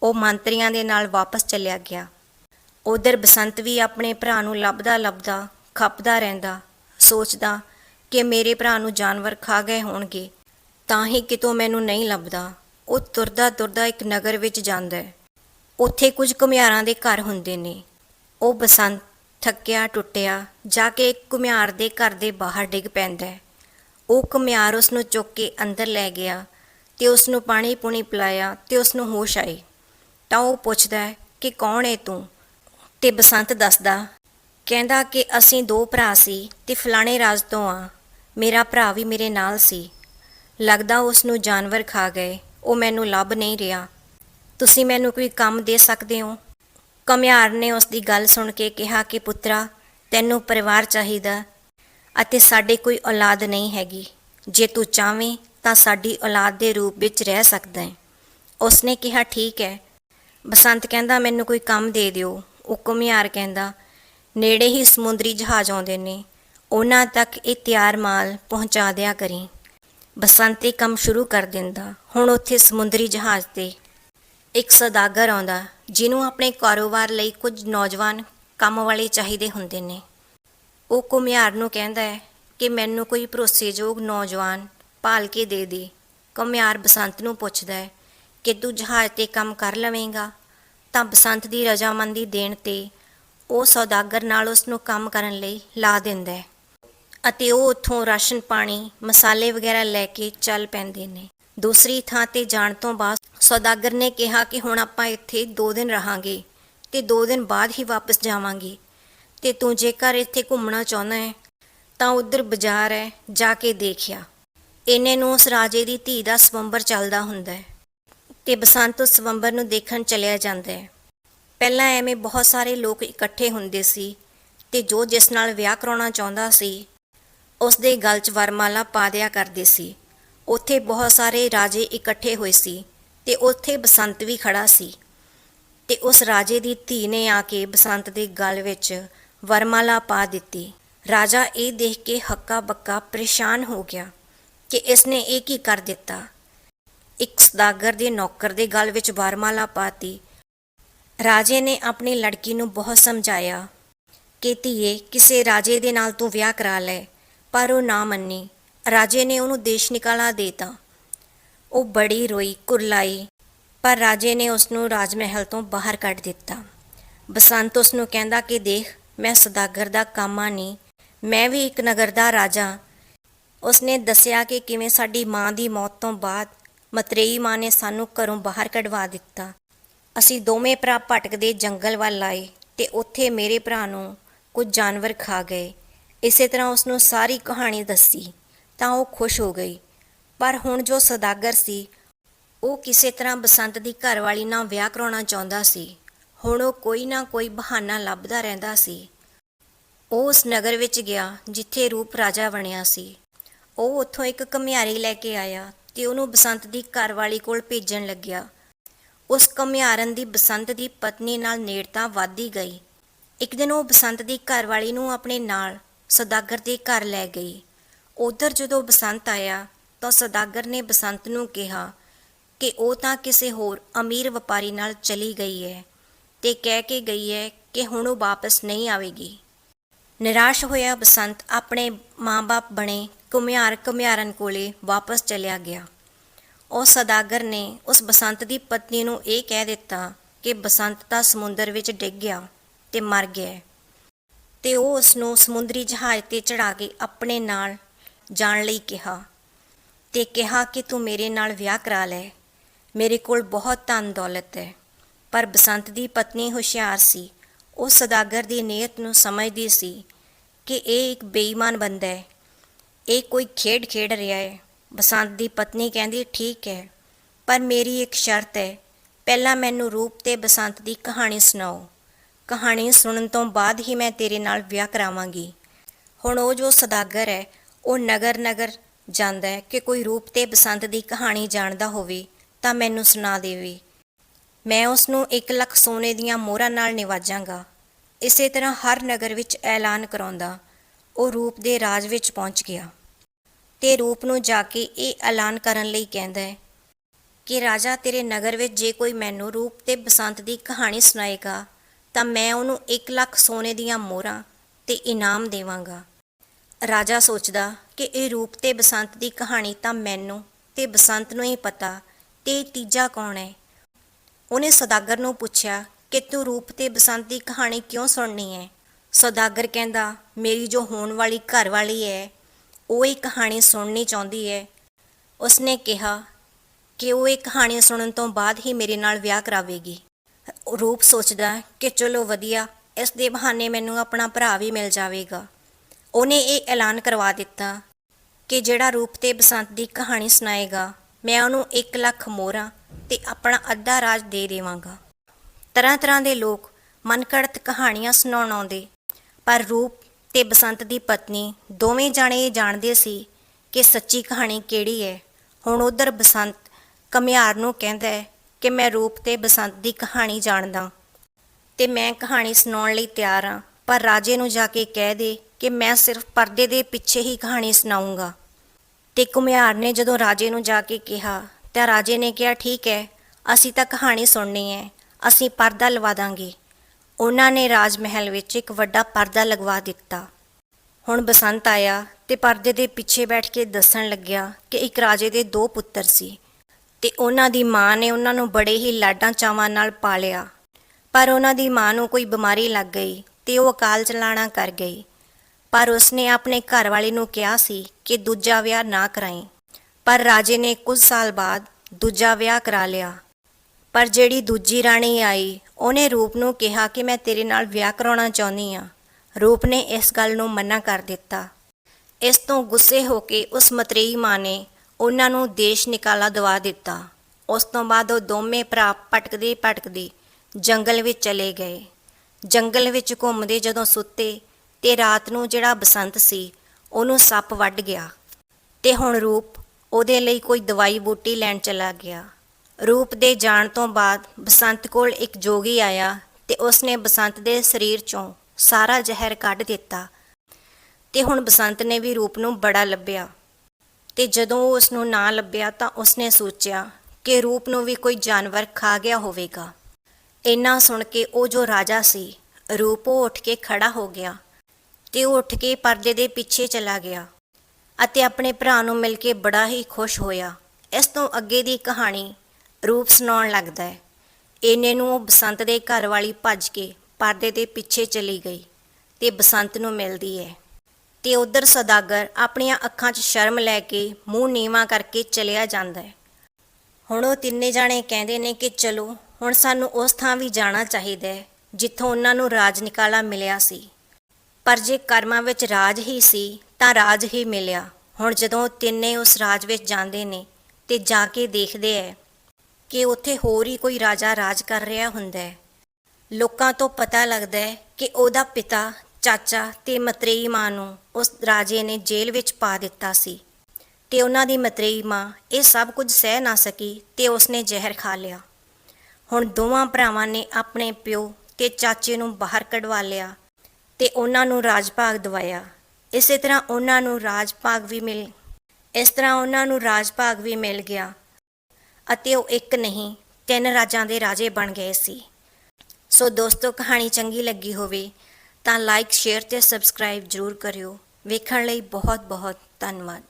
ਉਹ ਮੰਤਰੀਆਂ ਦੇ ਨਾਲ ਵਾਪਸ ਚੱਲਿਆ ਗਿਆ। ਉਧਰ ਬਸੰਤ ਵੀ ਆਪਣੇ ਭਰਾ ਨੂੰ ਲੱਭਦਾ ਲੱਭਦਾ ਖੱਪਦਾ ਰਹਿੰਦਾ, ਸੋਚਦਾ ਕਿ ਮੇਰੇ ਭਰਾ ਨੂੰ ਜਾਨਵਰ ਖਾ ਗਏ ਹੋਣਗੇ, ਤਾਂ ਹੀ ਕਿਤੋਂ ਮੈਨੂੰ ਨਹੀਂ ਲੱਭਦਾ। ਉਹ ਤੁਰਦਾ ਤੁਰਦਾ ਇੱਕ ਨਗਰ ਵਿੱਚ ਜਾਂਦਾ ਹੈ। ਉੱਥੇ ਕੁਝ ਘੁਮਿਆਰਾਂ ਦੇ ਘਰ ਹੁੰਦੇ ਨੇ। ਉਹ ਬਸੰਤ ਥੱਕਿਆ, ਟੁੱਟਿਆ, ਜਾ ਕੇ ਇੱਕ ਘੁਮਿਆਰ ਦੇ ਘਰ ਦੇ ਬਾਹਰ ਡਿੱਗ ਪੈਂਦਾ ਹੈ। ਉਹ ਘੁਮਿਆਰ ਉਸ ਨੂੰ ਚੁੱਕ ਕੇ ਅੰਦਰ ਲੈ ਗਿਆ ਤੇ ਉਸ ਨੂੰ ਪਾਣੀ ਪੁਣੀ ਪਿਲਾਇਆ ਤੇ ਉਸ ਨੂੰ ਹੋਸ਼ ਆਈ ਤਾਂ ਉਹ ਪੁੱਛਦਾ ਕਿ ਕੌਣ ਹੈ ਤੂੰ? ਤੇ ਬਸੰਤ ਦੱਸਦਾ, ਕਹਿੰਦਾ ਕਿ ਅਸੀਂ ਦੋ ਭਰਾ ਸੀ ਤੇ ਫਲਾਣੇ ਰਾਜ ਤੋਂ ਆ। ਮੇਰਾ ਭਰਾ ਵੀ ਮੇਰੇ ਨਾਲ ਸੀ। ਲੱਗਦਾ ਉਸ ਨੂੰ ਜਾਨਵਰ ਖਾ ਗਏ। ਉਹ ਮੈਨੂੰ ਲੱਭ ਨਹੀਂ ਰਿਹਾ। ਤੁਸੀਂ ਮੈਨੂੰ ਕੋਈ ਕੰਮ ਦੇ ਸਕਦੇ ਹੋ? ਕਮਿਆਰ ਨੇ ਉਸ ਦੀ ਗੱਲ ਸੁਣ ਕੇ ਕਿਹਾ ਕਿ ਪੁੱਤਰਾ, ਤੈਨੂੰ ਪਰਿਵਾਰ ਚਾਹੀਦਾ ਅਤੇ ਸਾਡੇ ਕੋਈ ਔਲਾਦ ਨਹੀਂ ਹੈਗੀ। ਜੇ ਤੂੰ ਚਾਵੇਂ ਤਾਂ ਸਾਡੀ ਔਲਾਦ ਦੇ ਰੂਪ ਵਿੱਚ ਰਹਿ ਸਕਦਾ ਹੈ। ਉਸਨੇ ਕਿਹਾ, ਠੀਕ ਹੈ। ਬਸੰਤ ਕਹਿੰਦਾ, ਮੈਨੂੰ ਕੋਈ ਕੰਮ ਦੇ ਦਿਓ। ਉਹ ਕੁਮਿਆਰ ਕਹਿੰਦਾ, ਨੇੜੇ ਹੀ ਸਮੁੰਦਰੀ ਜਹਾਜ਼ ਆਉਂਦੇ ਨੇ। ਉਹਨਾਂ ਤੱਕ ਇਹ ਤਿਆਰ ਮਾਲ ਪਹੁੰਚਾ ਦਿਆ ਕਰੀ। ਬਸੰਤ ਇਹ ਕੰਮ ਸ਼ੁਰੂ ਕਰ ਦਿੰਦਾ। ਹੁਣ ਉੱਥੇ ਸਮੁੰਦਰੀ ਜਹਾਜ਼ ਤੇ ਇੱਕ ਸੌਦਾਗਰ ਆਉਂਦਾ, ਜਿਹਨੂੰ ਆਪਣੇ ਕਾਰੋਬਾਰ ਲਈ ਕੁਝ ਨੌਜਵਾਨ ਕੰਮ ਵਾਲੇ ਚਾਹੀਦੇ ਹੁੰਦੇ ਨੇ। ਉਹ ਕੁਮਿਆਰ ਨੂੰ ਕਹਿੰਦਾ ਹੈ ਕਿ ਮੈਨੂੰ ਕੋਈ ਭਰੋਸੇਯੋਗ ਨੌਜਵਾਨ ਭਾਲ ਕੇ ਦੇ ਦੇ। ਕੁਮਿਆਰ ਬਸੰਤ ਨੂੰ ਪੁੱਛਦਾ ਹੈ ਕਿ ਤੂੰ ਜਹਾਜ਼ ਤੇ ਕੰਮ ਕਰ ਲਵੇਂਗਾ, ਤਾਂ ਬਸੰਤ ਦੀ ਰਜਾਮੰਦੀ ਦੇਣ ਤੇ ਉਹ ਸੌਦਾਗਰ ਨਾਲ ਉਸ ਨੂੰ ਕੰਮ ਕਰਨ ਲਈ ਲਾ ਦਿੰਦਾ ਹੈ ਅਤੇ ਉਹ ਉੱਥੋਂ ਰਾਸ਼ਨ ਪਾਣੀ, ਮਸਾਲੇ ਵਗੈਰਾ ਲੈ ਕੇ ਚੱਲ ਪੈਂਦੇ ਨੇ। ਦੂਸਰੀ ਥਾਂ ਤੇ ਜਾਣ ਤੋਂ ਬਾਅਦ ਸੌਦਾਗਰ ਨੇ ਕਿਹਾ ਕਿ ਹੁਣ ਆਪਾਂ ਇੱਥੇ 2 ਦਿਨ ਰਹਾਂਗੇ ਤੇ 2 ਦਿਨ ਬਾਅਦ ਹੀ ਵਾਪਸ ਜਾਵਾਂਗੇ ਤੇ ਤੂੰ ਜੇਕਰ ਇੱਥੇ ਘੁੰਮਣਾ ਚਾਹੁੰਦਾ ਹੈ, ਤਾਂ ਉਧਰ ਬਾਜ਼ਾਰ ਹੈ, ਜਾ ਕੇ ਦੇਖਿਆ। ਇਹਨੇ ਨੂੰ ਉਸ ਰਾਜੇ ਦੀ ਧੀ ਦਾ ਸਵੰਬਰ ਚੱਲਦਾ ਹੁੰਦਾ ਹੈ। ਤੇ ਬਸੰਤ ਉਸ ਸਵੰਬਰ ਨੂੰ ਦੇਖਣ ਚਲਿਆ ਜਾਂਦਾ ਹੈ। ਪਹਿਲਾਂ ਐਵੇਂ ਬਹੁਤ ਸਾਰੇ ਲੋਕ ਇਕੱਠੇ ਹੁੰਦੇ ਸੀ ਤੇ ਜੋ ਜਿਸ ਨਾਲ ਵਿਆਹ ਕਰਾਉਣਾ ਚਾਹੁੰਦਾ ਸੀ, ਉਸ ਦੇ ਗਲ 'ਚ ਵਰਮਾਲਾ ਪਾ ਦਿਆ ਕਰਦੇ ਸੀ। ਉੱਥੇ ਬਹੁਤ ਸਾਰੇ ਰਾਜੇ ਇਕੱਠੇ ਹੋਏ ਸੀ ਤੇ ਉੱਥੇ ਬਸੰਤ ਵੀ ਖੜਾ ਸੀ। ਤੇ ਉਸ ਰਾਜੇ ਦੀ ਧੀ ਨੇ ਆ ਕੇ ਬਸੰਤ ਦੇ ਗਲ ਵਿੱਚ ਵਰਮਾਲਾ ਪਾ ਦਿੱਤੀ। ਰਾਜਾ ਇਹ ਦੇਖ ਕੇ ਹੱਕਾ ਬੱਕਾ ਪਰੇਸ਼ਾਨ ਹੋ ਗਿਆ ਕਿ ਇਸ ਨੇ ਇਹ ਕੀ ਕਰ ਦਿੱਤਾ। ਇੱਕ ਸਦਾਗਰ ਦੇ ਨੌਕਰ ਦੇ ਗਲ ਵਿੱਚ ਵਰਮਾਲਾ ਪਾਤੀ। ਰਾਜੇ ਨੇ ਆਪਣੀ ਲੜਕੀ ਨੂੰ ਬਹੁਤ ਸਮਝਾਇਆ ਕਿ ਧੀਏ, ਕਿਸੇ ਰਾਜੇ ਦੇ ਨਾਲ ਤੂੰ ਵਿਆਹ ਕਰਾ ਲੈ, ਪਰ ਉਹ ਨਾ ਮੰਨੀ। ਰਾਜੇ ਨੇ ਉਹਨੂੰ ਦੇਸ਼ ਨਿਕਾਲਾ ਦੇਤਾ। ਉਹ ਬੜੀ ਰੋਈ, ਕੁਰਲਾਈ, ਪਰ ਰਾਜੇ ਨੇ ਉਸ ਨੂੰ ਰਾਜ ਮਹਿਲ ਤੋਂ ਬਾਹਰ ਕੱਢ ਦਿੱਤਾ। ਬਸੰਤ ਉਸ ਨੂੰ ਕਹਿੰਦਾ ਕਿ ਦੇਖ, ਮੈਂ ਸਦਾਗਰ ਦਾ ਕਾਮਾ ਨਹੀਂ, ਮੈਂ ਵੀ ਇੱਕ ਨਗਰ ਦਾ ਰਾਜਾ। ਉਸਨੇ ਦੱਸਿਆ ਕਿ ਕਿਵੇਂ ਸਾਡੀ ਮਾਂ ਦੀ ਮੌਤ ਤੋਂ ਬਾਅਦ ਮਤਰੇਈ ਮਾਂ ਨੇ ਸਾਨੂੰ ਘਰੋਂ ਬਾਹਰ ਕਢਵਾ ਦਿੱਤਾ। ਅਸੀਂ ਦੋਵੇਂ ਭਰਾ ਭਟਕਦੇ ਜੰਗਲ ਵੱਲ ਆਏ ਤੇ ਉੱਥੇ ਮੇਰੇ ਭਰਾ ਨੂੰ ਕੁਝ ਜਾਨਵਰ ਖਾ ਗਏ। ਇਸੇ ਤਰ੍ਹਾਂ ਉਸ ਨੂੰ ਸਾਰੀ ਕਹਾਣੀ ਦੱਸੀ, ਤਾਂ ਉਹ ਖੁਸ਼ ਹੋ ਗਈ। ਪਰ ਹੁਣ ਜੋ ਸੌਦਾਗਰ ਸੀ, ਉਹ ਕਿਸੇ ਤਰ੍ਹਾਂ ਬਸੰਤ ਦੀ ਘਰਵਾਲੀ ਨਾਲ ਵਿਆਹ ਕਰਾਉਣਾ ਚਾਹੁੰਦਾ ਸੀ। ਹੁਣ ਉਹ ਕੋਈ ਨਾ ਕੋਈ ਬਹਾਨਾ ਲੱਭਦਾ ਰਹਿੰਦਾ ਸੀ। ਉਹ ਉਸ ਨਗਰ ਵਿੱਚ ਗਿਆ, ਜਿੱਥੇ ਰੂਪ ਰਾਜਾ ਬਣਿਆ ਸੀ। ਉਹ ਉੱਥੋਂ ਇੱਕ ਘੁਮਿਆਰੀ ਲੈ ਕੇ ਆਇਆ ਤੇ ਉਹਨੂੰ ਬਸੰਤ ਦੀ ਘਰਵਾਲੀ ਕੋਲ ਭੇਜਣ ਲੱਗਿਆ। ਉਸ ਘੁਮਿਆਰਨ ਦੀ ਬਸੰਤ ਦੀ ਪਤਨੀ ਨਾਲ ਨੇੜਤਾ ਵੱਧਦੀ ਗਈ। ਇੱਕ ਦਿਨ ਉਹ ਬਸੰਤ ਦੀ ਘਰਵਾਲੀ ਨੂੰ ਆਪਣੇ ਨਾਲ ਸੌਦਾਗਰ ਦੇ ਘਰ ਲੈ ਗਈ। ਉਧਰ ਜਦੋਂ ਬਸੰਤ ਆਇਆ ਤਾਂ ਸੌਦਾਗਰ ਨੇ ਬਸੰਤ ਨੂੰ ਕਿਹਾ ਕਿ ਉਹ ਤਾਂ ਕਿਸੇ ਹੋਰ ਅਮੀਰ ਵਪਾਰੀ ਨਾਲ ਚਲੀ ਗਈ ਹੈ ਤੇ ਕਹਿ ਕੇ ਗਈ ਹੈ ਕਿ ਹੁਣ ਉਹ ਵਾਪਸ ਨਹੀਂ ਆਵੇਗੀ। ਨਿਰਾਸ਼ ਹੋਇਆ ਬਸੰਤ ਆਪਣੇ ਮਾਂ-ਬਾਪ ਬਣੇ ਕੁਮਿਆਰ ਕੁਮਿਆਰਨ ਕੋਲੇ ਵਾਪਸ ਚਲਿਆ ਗਿਆ। ਉਹ ਸਦਾਗਰ ਨੇ ਉਸ ਬਸੰਤ ਦੀ ਪਤਨੀ ਨੂੰ ਇਹ ਕਹਿ ਦਿੱਤਾ ਕਿ ਬਸੰਤ ਤਾਂ ਸਮੁੰਦਰ ਵਿੱਚ ਡਿੱਗ ਗਿਆ ਤੇ ਮਰ ਗਿਆ ਹੈ। ਤੇ ਉਹ ਉਸ ਨੂੰ ਸਮੁੰਦਰੀ ਜਹਾਜ਼ ਤੇ ਚੜਾ ਕੇ ਆਪਣੇ ਨਾਲ ਜਾਣ ਲਈ ਕਿਹਾ ਤੇ ਕਿਹਾ ਕਿ ਤੂੰ ਮੇਰੇ ਨਾਲ ਵਿਆਹ ਕਰਾ ਲੈ। ਮੇਰੇ ਕੋਲ ਬਹੁਤ ਧਨ ਦੌਲਤ ਹੈ। ਪਰ ਬਸੰਤ ਦੀ ਪਤਨੀ ਹੁਸ਼ਿਆਰ ਸੀ। ਉਹ ਸਦਾਗਰ ਦੀ ਨੀਅਤ ਨੂੰ ਸਮਝਦੀ ਸੀ ਕਿ ਇਹ ਇੱਕ ਬੇਈਮਾਨ ਬੰਦਾ ਹੈ। ਇਹ ਕੋਈ ਖੇਡ ਖੇਡ ਰਿਹਾ ਹੈ। ਬਸੰਤ ਦੀ ਪਤਨੀ ਕਹਿੰਦੀ, ਠੀਕ ਹੈ, ਪਰ ਮੇਰੀ ਇੱਕ ਸ਼ਰਤ ਹੈ। ਪਹਿਲਾਂ ਮੈਨੂੰ ਰੂਪ ਤੇ ਬਸੰਤ ਦੀ ਕਹਾਣੀ ਸੁਣਾਓ। ਕਹਾਣੀ ਸੁਣਨ ਤੋਂ ਬਾਅਦ ਹੀ ਮੈਂ ਤੇਰੇ ਨਾਲ ਵਿਆਹ ਕਰਾਵਾਂਗੀ। ਹੁਣ ਉਹ ਜੋ ਸਦਾਗਰ ਹੈ, ਉਹ ਨਗਰ ਨਗਰ ਜਾਂਦਾ ਹੈ ਕਿ ਕੋਈ ਰੂਪ ਤੇ ਬਸੰਤ ਦੀ ਕਹਾਣੀ ਜਾਣਦਾ ਹੋਵੇ, ਤਾਂ ਮੈਨੂੰ ਸੁਣਾ ਦੇਵੇ। ਮੈਂ ਉਸ ਨੂੰ 1 ਲੱਖ ਸੋਨੇ ਦੀਆਂ ਮੋਹਰਾਂ ਨਾਲ ਨਿਵਾਜਾਂਗਾ। ਇਸੇ ਤਰ੍ਹਾਂ ਹਰ ਨਗਰ ਵਿੱਚ ਐਲਾਨ ਕਰਾਉਂਦਾ। ਉਹ ਰੂਪ ਦੇ ਰਾਜ ਵਿੱਚ ਪਹੁੰਚ ਗਿਆ। ਤੇ ਰੂਪ ਨੂੰ ਜਾ ਕੇ ਇਹ ਐਲਾਨ ਕਰਨ ਲਈ ਕਹਿੰਦਾ ਹੈ ਕਿ ਰਾਜਾ ਤੇਰੇ ਨਗਰ ਵਿੱਚ ਜੇ ਕੋਈ ਮੈਨੂੰ ਰੂਪ ਤੇ ਬਸੰਤ ਦੀ ਕਹਾਣੀ ਸੁਣਾਏਗਾ, ਤਾਂ ਮੈਂ ਉਹਨੂੰ 1 ਲੱਖ ਸੋਨੇ ਦੀਆਂ ਮੋਹਰਾਂ ਤੇ ਇਨਾਮ ਦੇਵਾਂਗਾ। ਰਾਜਾ ਸੋਚਦਾ ਕਿ ਇਹ ਰੂਪ ਤੇ ਬਸੰਤ ਦੀ ਕਹਾਣੀ ਤਾਂ ਮੈਨੂੰ ਤੇ ਬਸੰਤ ਨੂੰ ਹੀ ਪਤਾ, ਤੇ ਇਹ ਤੀਜਾ ਕੌਣ ਹੈ? ਉਹਨੇ ਸੌਦਾਗਰ ਨੂੰ ਪੁੱਛਿਆ ਕਿ ਤੂੰ ਰੂਪ ਤੇ ਬਸੰਤ ਦੀ ਕਹਾਣੀ ਕਿਉਂ ਸੁਣਨੀ ਹੈ? ਸੌਦਾਗਰ ਕਹਿੰਦਾ, ਮੇਰੀ ਜੋ ਹੋਣ ਵਾਲੀ ਘਰ ਵਾਲੀ ਹੈ ਉਹ ਇਹ ਕਹਾਣੀ ਸੁਣਨੀ ਚਾਹੁੰਦੀ ਹੈ। ਉਸਨੇ ਕਿਹਾ ਕਿ ਉਹ ਇਹ ਕਹਾਣੀ ਸੁਣਨ ਤੋਂ ਬਾਅਦ ਹੀ ਮੇਰੇ ਨਾਲ ਵਿਆਹ ਕਰਾਵੇਗੀ। ਰੂਪ ਸੋਚਦਾ ਕਿ ਚਲੋ ਵਧੀਆ, ਇਸ ਦੇ ਬਹਾਨੇ ਮੈਨੂੰ ਆਪਣਾ ਭਰਾ ਵੀ ਮਿਲ ਜਾਵੇਗਾ। ਉਹਨੇ ਇਹ ਐਲਾਨ ਕਰਵਾ ਦਿੱਤਾ ਕਿ ਜਿਹੜਾ ਰੂਪ ਤੇ ਬਸੰਤ ਦੀ ਕਹਾਣੀ ਸੁਣਾਏਗਾ, ਮੈਂ ਉਹਨੂੰ 1 ਲੱਖ ਮੋਹਰਾਂ ਤੇ ਆਪਣਾ ਅੱਧਾ ਰਾਜ ਦੇ ਦੇਵਾਂਗਾ। ਤਰ੍ਹਾਂ ਤਰ੍ਹਾਂ ਦੇ ਲੋਕ ਮਨਕੜਤ ਕਹਾਣੀਆਂ ਸੁਣਾਉਣ ਆਉਂਦੇ, ਪਰ ਰੂਪ ਤੇ ਬਸੰਤ ਦੀ ਪਤਨੀ ਦੋਵੇਂ ਜਾਣੇ ਇਹ ਜਾਣਦੇ ਸੀ ਕਿ ਸੱਚੀ ਕਹਾਣੀ ਕਿਹੜੀ ਹੈ। ਹੁਣ ਉਧਰ ਬਸੰਤ ਕਮਿਆਰ ਨੂੰ ਕਹਿੰਦਾ ਹੈ ਕਿ ਮੈਂ ਰੂਪ ਤੇ ਬਸੰਤ ਦੀ ਕਹਾਣੀ ਜਾਣਦਾ। ਤੇ ਮੈਂ ਕਹਾਣੀ ਸੁਣਾਉਣ ਲਈ ਤਿਆਰ ਹਾਂ। ਪਰ ਰਾਜੇ ਨੂੰ ਜਾ ਕੇ ਕਹਿ ਦੇ ਕਿ ਮੈਂ ਸਿਰਫ ਪਰਦੇ ਦੇ ਪਿੱਛੇ ਹੀ ਕਹਾਣੀ ਸੁਣਾਉਂਗਾ ਤੇ ਕੁਮਿਆਰ ਨੇ ਜਦੋਂ ਰਾਜੇ ਨੂੰ ਜਾ ਕੇ ਕਿਹਾ, ਤਾਂ ਰਾਜੇ ਨੇ ਕਿਹਾ, ਠੀਕ ਹੈ, ਅਸੀਂ ਤਾਂ ਕਹਾਣੀ ਸੁਣਨੀ ਹੈ। ਅਸੀਂ ਪਰਦਾ ਲਵਾ ਦਾਂਗੇ। ਉਹਨਾਂ ਨੇ ਰਾਜ ਮਹਿਲ ਵਿੱਚ ਇੱਕ ਵੱਡਾ ਪਰਦਾ ਲਗਵਾ ਦਿੱਤਾ। ਹੁਣ ਬਸੰਤ ਆਇਆ ਤੇ ਪਰਦੇ ਦੇ ਪਿੱਛੇ ਬੈਠ ਕੇ ਦੱਸਣ ਲੱਗਿਆ ਕਿ ਇੱਕ ਰਾਜੇ ਦੇ ਦੋ ਪੁੱਤਰ ਸੀ ਤੇ ਉਹਨਾਂ ਦੀ ਮਾਂ ਨੇ ਉਹਨਾਂ ਨੂੰ ਬੜੇ ਹੀ ਲਾਡਾਂ ਚਾਵਾਂ ਨਾਲ ਪਾਲਿਆ। ਪਰ ਉਹਨਾਂ ਦੀ ਮਾਂ ਨੂੰ ਕੋਈ ਬਿਮਾਰੀ ਲੱਗ ਗਈ ਤੇ ਉਹ ਅਕਾਲ ਚਲਾਣਾ ਕਰ ਗਈ। ਪਰ ਉਸਨੇ ਆਪਣੇ ਘਰ ਵਾਲੇ ਨੂੰ ਕਿਹਾ ਸੀ ਕਿ ਦੂਜਾ ਵਿਆਹ ਨਾ ਕਰਾਈ। ਪਰ ਰਾਜੇ ਨੇ ਕੁਝ ਸਾਲ ਬਾਅਦ ਦੂਜਾ ਵਿਆਹ ਕਰਾ ਲਿਆ। ਪਰ ਜਿਹੜੀ ਦੂਜੀ ਰਾਣੀ ਆਈ ਉਹਨੇ ਰੂਪ ਨੂੰ ਕਿਹਾ ਕਿ ਮੈਂ ਤੇਰੇ ਨਾਲ ਵਿਆਹ ਕਰਾਉਣਾ ਚਾਹੁੰਦੀ ਆ ਰੂਪ ਨੇ ਇਸ ਗੱਲ ਨੂੰ ਮਨਾ ਕਰ ਦਿੱਤਾ। ਇਸ ਤੋਂ ਗੁੱਸੇ ਹੋ ਕੇ ਉਸ ਮਤਰੇਈ ਮਾਂ ਨੇ ਉਹਨਾਂ ਨੂੰ ਦੇਸ਼ ਨਿਕਾਲਾ ਦਵਾ ਦਿੱਤਾ। ਉਸ ਤੋਂ ਬਾਅਦ ਉਹ ਦੋਵੇਂ ਭਰਾ ਭਟਕਦੇ ਭਟਕਦੇ ਜੰਗਲ ਵਿੱਚ ਚਲੇ ਗਏ। ਜੰਗਲ ਵਿੱਚ ਘੁੰਮਦੇ ਜਦੋਂ ਸੁੱਤੇ ਤੇ ਰਾਤ ਨੂੰ ਜਿਹੜਾ ਬਸੰਤ ਸੀ, ਉਹਨੂੰ ਸੱਪ ਵੱਢ ਗਿਆ ਤੇ ਹੁਣ ਰੂਪ ਉਹਦੇ ਲਈ ਕੋਈ ਦਵਾਈ ਬੂਟੀ ਲੈਣ ਚਲਾ ਗਿਆ। ਰੂਪ ਦੇ ਜਾਣ ਤੋਂ ਬਾਅਦ ਬਸੰਤ ਕੋਲ ਇੱਕ ਜੋਗੀ ਆਇਆ ਤੇ ਉਸਨੇ ਬਸੰਤ ਦੇ ਸਰੀਰ ਚੋਂ ਸਾਰਾ ਜ਼ਹਿਰ ਕੱਢ ਦਿੱਤਾ ਤੇ ਹੁਣ ਬਸੰਤ ਨੇ ਵੀ ਰੂਪ ਨੂੰ ਬੜਾ ਲੱਭਿਆ ਤੇ ਜਦੋਂ ਉਹ ਉਸ ਨੂੰ ਨਾ ਲੱਭਿਆ ਤਾਂ ਉਸਨੇ ਸੋਚਿਆ ਕਿ ਰੂਪ ਨੂੰ ਵੀ ਕੋਈ ਜਾਨਵਰ ਖਾ ਗਿਆ ਹੋਵੇਗਾ। ਇੰਨਾ ਸੁਣ ਕੇ ਉਹ ਜੋ ਰਾਜਾ ਸੀ, ਰੂਪ ਉਹ ਉੱਠ ਕੇ ਖੜਾ ਹੋ ਗਿਆ ਤੇ ਉਹ ਉੱਠ ਕੇ ਪਰਦੇ ਦੇ ਪਿੱਛੇ ਚਲਾ ਗਿਆ ਅਤੇ ਆਪਣੇ ਭਰਾ ਨੂੰ ਮਿਲ ਕੇ ਬੜਾ ਹੀ ਖੁਸ਼ ਹੋਇਆ। ਇਸ ਤੋਂ ਅੱਗੇ ਦੀ ਕਹਾਣੀ ਰੂਪ ਸੁਣਾਉਣ ਲੱਗਦਾ ਹੈ। ਇਹਨੇ ਨੂੰ ਉਹ ਬਸੰਤ ਦੇ ਘਰ ਵਾਲੀ ਭੱਜ ਕੇ ਪਰਦੇ ਦੇ ਪਿੱਛੇ ਚਲੀ ਗਈ ਤੇ ਬਸੰਤ ਨੂੰ ਮਿਲਦੀ ਹੈ। ਤੇ ਉਧਰ ਸਦਾਗਰ ਆਪਣੀਆਂ ਅੱਖਾਂ 'ਚ ਸ਼ਰਮ ਲੈ ਕੇ ਮੂੰਹ ਨੀਵਾ ਕਰਕੇ ਚਲਿਆ ਜਾਂਦਾ ਹੈ। ਹੁਣ ਉਹ ਤਿੰਨੇ ਜਾਣੇ ਕਹਿੰਦੇ ਨੇ ਕਿ ਚਲੋ, ਹੁਣ ਸਾਨੂੰ ਉਸ ਥਾਂ ਵੀ ਜਾਣਾ ਚਾਹੀਦਾ ਹੈ, ਜਿੱਥੋਂ ਉਹਨਾਂ ਨੂੰ ਰਾਜ ਨਿਕਾਲਾ ਮਿਲਿਆ ਸੀ। ਪਰ ਜੇ ਕਰਮਾਂ ਵਿੱਚ ਰਾਜ ਹੀ ਸੀ, ਤਾਂ ਰਾਜ ਹੀ ਮਿਲਿਆ। ਹੁਣ ਜਦੋਂ ਤਿੰਨੇ ਉਸ ਰਾਜ ਵਿੱਚ ਜਾਂਦੇ ਨੇ ਤੇ ਜਾ ਕੇ ਦੇਖਦੇ ਐ ਕਿ ਉੱਥੇ ਹੋਰ ਹੀ ਕੋਈ ਰਾਜਾ ਰਾਜ ਕਰ ਰਿਹਾ ਹੁੰਦਾ ਹੈ। ਲੋਕਾਂ ਤੋਂ ਪਤਾ ਲੱਗਦਾ ਹੈ ਕਿ ਉਹਦਾ ਪਿਤਾ, ਚਾਚਾ ਤੇ ਮਤਰੇਈ ਮਾਂ ਨੂੰ ਉਸ ਰਾਜੇ ਨੇ ਜੇਲ੍ਹ ਵਿੱਚ ਪਾ ਦਿੱਤਾ ਸੀ ਤੇ ਉਹਨਾਂ ਦੀ ਮਤਰੇਈ ਮਾਂ ਇਹ ਸਭ ਕੁਝ ਸਹਿ ਨਾ ਸਕੀ ਤੇ ਉਸਨੇ ਜ਼ਹਿਰ ਖਾ ਲਿਆ। ਹੁਣ ਦੋਵਾਂ ਭਰਾਵਾਂ ਨੇ ਆਪਣੇ ਪਿਓ ਤੇ ਚਾਚੇ ਨੂੰ ਬਾਹਰ ਕਢਵਾ ਲਿਆ ਤੇ ਉਹਨਾਂ ਨੂੰ ਰਾਜ ਭਾਗ ਦਵਾਇਆ। ਇਸੇ ਤਰ੍ਹਾਂ ਉਹਨਾਂ ਨੂੰ ਰਾਜ ਭਾਗ ਵੀ ਮਿਲ, ਇਸ ਤਰ੍ਹਾਂ ਉਹਨਾਂ ਨੂੰ ਰਾਜ ਭਾਗ ਵੀ ਮਿਲ ਗਿਆ। ਅਤੇ ਉਹ ਇੱਕ ਨਹੀਂ, ਤਿੰਨ ਰਾਜਾਂ ਦੇ ਰਾਜੇ ਬਣ ਗਏ ਸੀ। ਸੋ ਦੋਸਤੋ, ਕਹਾਣੀ ਚੰਗੀ ਲੱਗੀ ਹੋਵੇ ਤਾਂ ਲਾਈਕ ਸ਼ੇਅਰ ਤੇ ਸਬਸਕ੍ਰਾਈਬ ਜ਼ਰੂਰ ਕਰਿਓ। ਵੇਖਣ ਲਈ ਬਹੁਤ ਬਹੁਤ ਧੰਨਵਾਦ।